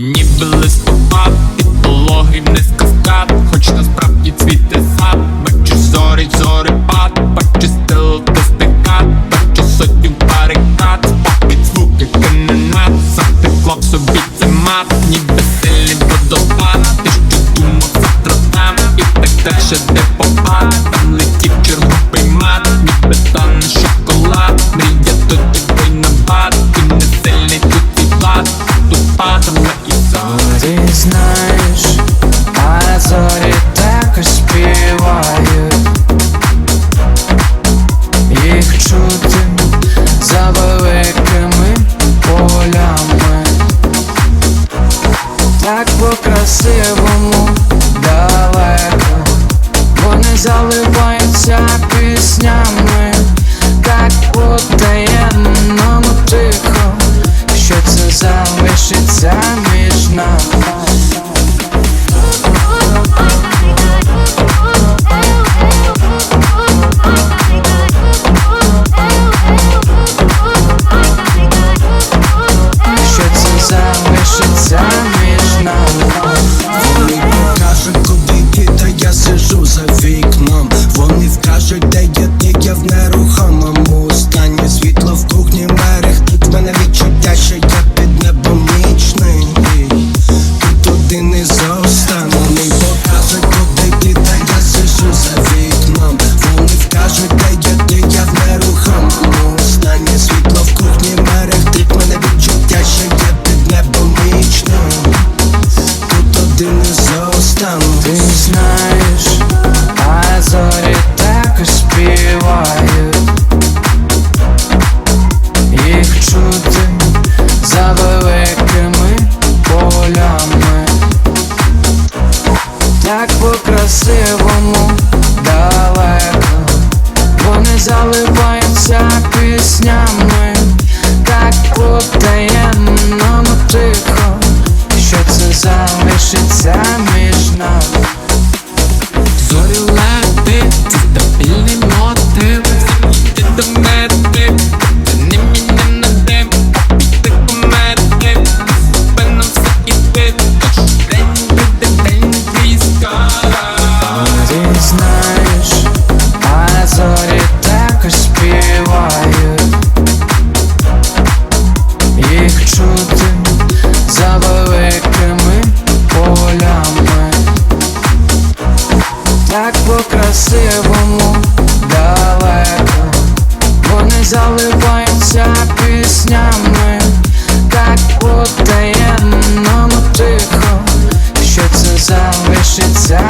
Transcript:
Ніби листопад, і пологий вниз каскад Хоч насправді цвіте сад. Бачиш зорі, зорепад Бачиш стил та стикат Бачиш сотню барикад. Попід звуки канонат Запекло в собі це мат Ніби сильний водопад Ти що думав завтра там І так дальше де попад Там летів черговий мат. Ніби тане шоколад Мрія тоді винуват Ти Так по-красивому далеко Вони заливаються піснями Так по-таємному тихо Що це залишиться Так по-красивому. Далеко Вони заливаються піснями. Так по-таємному тихо. Що це залишиться як по-красивому далеко, вони заливаються піснями, так потаємно ну, тихо, що це залишиться.